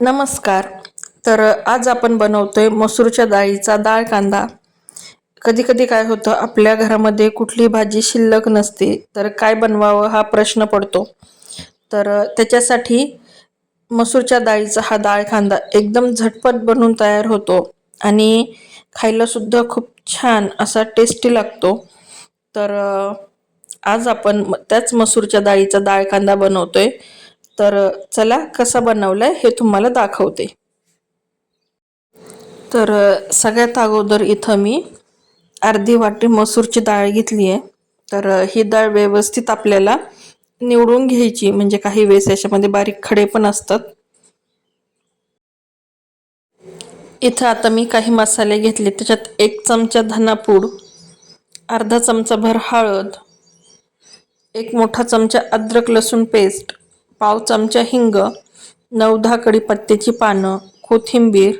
नमस्कार. तर आज आपण बनवतोय मसूरच्या डाळीचा डाळ कांदा. कधी कधी काय होतं आपल्या घरामध्ये कुठली भाजी शिल्लक नसते तर काय बनवावं हा प्रश्न पडतो. तर त्याच्यासाठी मसूरच्या डाळीचा हा डाळ कांदा एकदम झटपट बनून तयार होतो आणि खायलासुद्धा खूप छान असा टेस्टी लागतो. तर आज आपण त्याच मसूरच्या डाळीचा डाळ कांदा बनवतोय. तर चला कसा आहे हे तुम्हाला दाखवते. तर सगळ्यात अगोदर इथं मी अर्धी वाटी मसूरची डाळ घेतली आहे. तर ही डाळ व्यवस्थित आपल्याला निवडून घ्यायची म्हणजे काही वेळेस याच्यामध्ये बारीक खडे पण असतात. इथं आता मी काही मसाले घेतले त्याच्यात एक चमचा धनापूड अर्धा चमचा भर हळद एक मोठा चमचा अद्रक लसूण पेस्ट पाव चमचा हिंग नऊ दहा कढीपत्त्याची पानं कोथिंबीर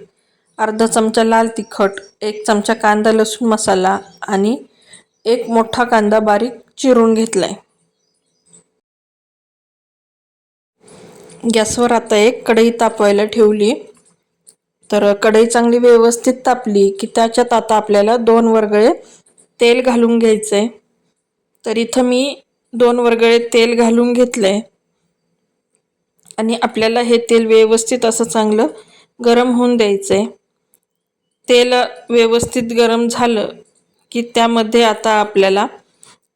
अर्धा चमचा लाल तिखट एक चमचा कांदा लसूण मसाला आणि एक मोठा कांदा बारीक चिरून घेतलाय. गॅसवर आता एक कढई तापवायला ठेवली. तर कढई चांगली व्यवस्थित तापली की त्याच्यात आता आपल्याला दोन वरगळे तेल घालून घ्यायचं आहे तर इथं मी दोन वरगळे तेल घालून घेतलं आहे आणि आपल्याला हे तेल व्यवस्थित असं चांगलं गरम होऊन द्यायचं आहे तेल व्यवस्थित गरम झालं की त्यामध्ये आता आपल्याला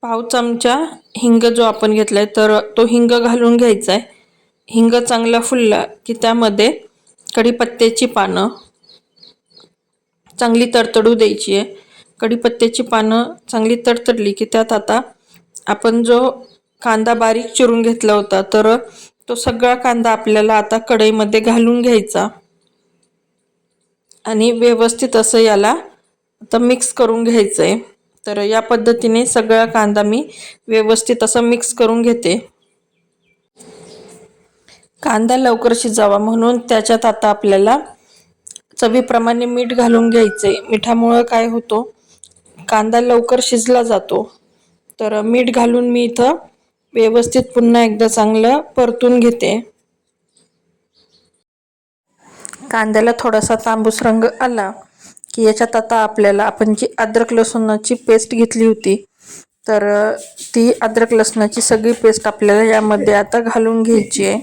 पाव चमचा हिंग जो आपण घेतला आहे तर तो हिंग घालून घ्यायचा आहे हिंग चांगला फुलला की त्यामध्ये कढीपत्त्याची पानं चांगली तडतडू द्यायची आहे कढीपत्त्याची पानं चांगली तडतडली की त्यात आता आपण जो कांदा बारीक चिरून घेतला होता तर तो सगळा कांदा आपल्याला आता कढईमध्ये घालून घ्यायचा. आणि व्यवस्थित असं याला आता मिक्स करून घ्यायचं आहे तर या पद्धतीने सगळा कांदा मी व्यवस्थित असं मिक्स करून घेते. कांदा लवकर शिजावा म्हणून त्याच्यात आता आपल्याला चवीप्रमाणे मीठ घालून घ्यायचे मिठामुळं काय होतो? कांदा लवकर शिजला जातो. तर मीठ घालून मी इथं व्यवस्थित पुन्हा एकदा चांगलं परतून घेते. कांद्याला थोडासा तांबूस रंग आला की याच्यात आता आपल्याला आपण जी अद्रक लसूणाची पेस्ट घेतली होती तर ती अद्रक लसणाची सगळी पेस्ट आपल्याला यामध्ये आता घालून घ्यायची आहे.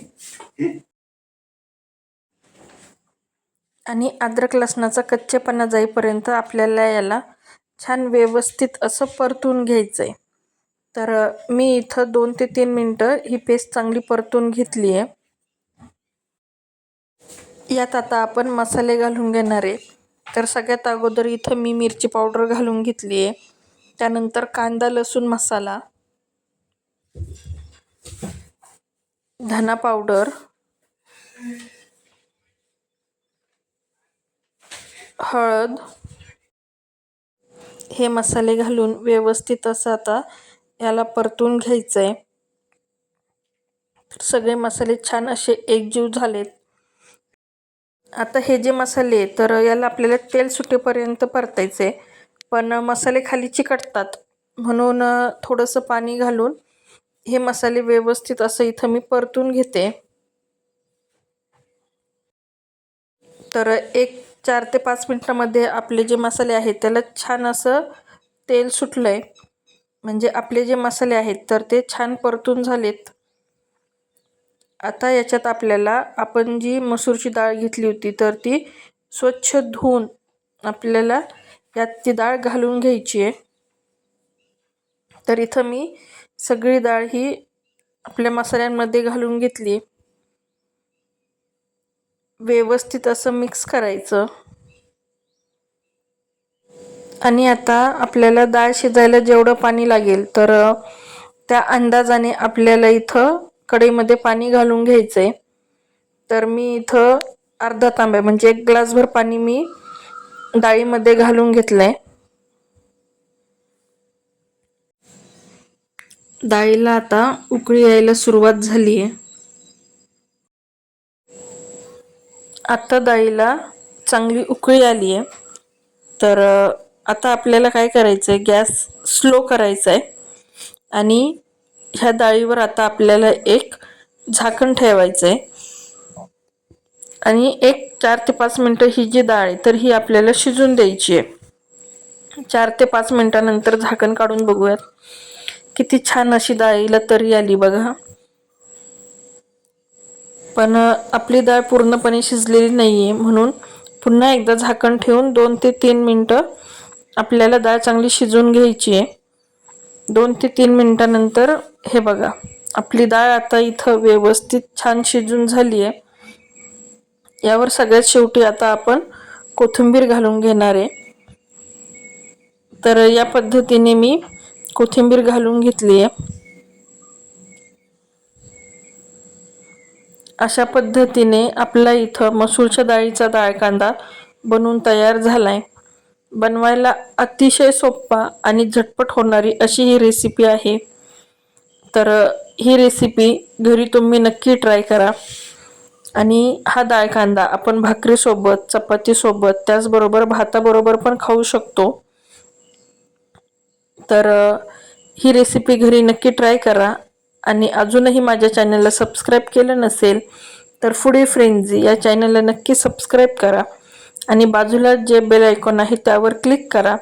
आणि अद्रक लसणाचा कच्चेपणा जाईपर्यंत आपल्याला याला छान व्यवस्थित असं परतून घ्यायचं आहे तर मी इथं दोन ते तीन मिनटं ही पेस्ट चांगली परतून घेतली आहे. यात आता आपण मसाले घालून घेणार आहे. तर सगळ्यात अगोदर इथं मी मिरची पावडर घालून घेतली आहे. त्यानंतर कांदा लसूण मसाला धना पावडर हळद हे मसाले घालून व्यवस्थित असं आता याला परतून घ्यायचं आहे सगळे मसाले छान असे एकजीव झालेत. आता हे जे मसाले तर याला आपल्याला तेल सुटेपर्यंत परतायचे पण मसाले खाली चिकटतात म्हणून थोडंसं पाणी घालून हे मसाले व्यवस्थित असं इथं मी परतून घेते. तर एक चार ते पाच मिनटामध्ये आपले जे मसाले आहेत त्याला छान असं तेल सुटलं आहे म्हणजे आपले जे मसाले आहेत तर ते छान परतून झालेत. आता याच्यात आपल्याला आपण जी मसूरची डाळ घेतली होती तर ती स्वच्छ धुवून आपल्याला यात ती डाळ घालून घ्यायची आहे. तर इथं मी सगळी डाळ ही आपल्या मसाल्यांमध्ये घालून घेतली. व्यवस्थित असं मिक्स करायचं. आणि आता आपल्याला डाळ शिजायला जेवढं पाणी लागेल तर त्या अंदाजाने आपल्याला इथं कढईमध्ये पाणी घालून घ्यायचं आहे तर मी इथं अर्धा तांब्या म्हणजे एक ग्लासभर पाणी मी डाळीमध्ये घालून घेतलं आहे डाळीला आता उकळी यायला सुरुवात झाली आहे आता डाळीला चांगली उकळी आली आहे तर आता आपल्याला काय करायचं आहे गॅस स्लो करायचा आहे आणि ह्या डाळीवर आता आपल्याला एक झाकण ठेवायचं आहे आणि एक चार ते पाच मिनटं ही जी डाळ आहे तर ही आपल्याला शिजून द्यायची आहे. चार ते पाच मिनटानंतर झाकण काढून बघूयात. किती छान अशी डाळीला तरी आली बघा. पण आपली डाळ पूर्णपणे शिजलेली नाही आहे म्हणून पुन्हा एकदा झाकण ठेवून दोन ते तीन मिनटं आपल्याला डाळ चांगली शिजवून घ्यायची आहे. दोन ते तीन मिनटानंतर हे बघा आपली डाळ आता इथं व्यवस्थित छान शिजून झाली आहे. यावर सगळ्यात शेवटी आता आपण कोथिंबीर घालून घेणार आहे. तर या पद्धतीने मी कोथिंबीर घालून घेतली आहे. अशा पद्धतीने आपला इथं मसूरच्या डाळीचा डाळ कांदा बनवून तयार आहे बनवायला अतिशय सोप्पा आणि झटपट होणारी अशी ही रेसिपी आहे. तर ही रेसिपी घरी तुम्ही नक्की ट्राय करा. आणि हा डाळ कांदा आपण भाकरीसोबत चपातीसोबत त्याचबरोबर भाताबरोबर पण खाऊ शकतो. तर ही रेसिपी घरी नक्की ट्राय करा. आणि अजूनही माझ्या चॅनलला सबस्क्राईब केलं नसेल तर फुडे फ्रेंझी या चॅनलला नक्की सबस्क्राईब करा. आणि बाजूला जे बेल आयकॉन आहे त्यावर क्लिक करा.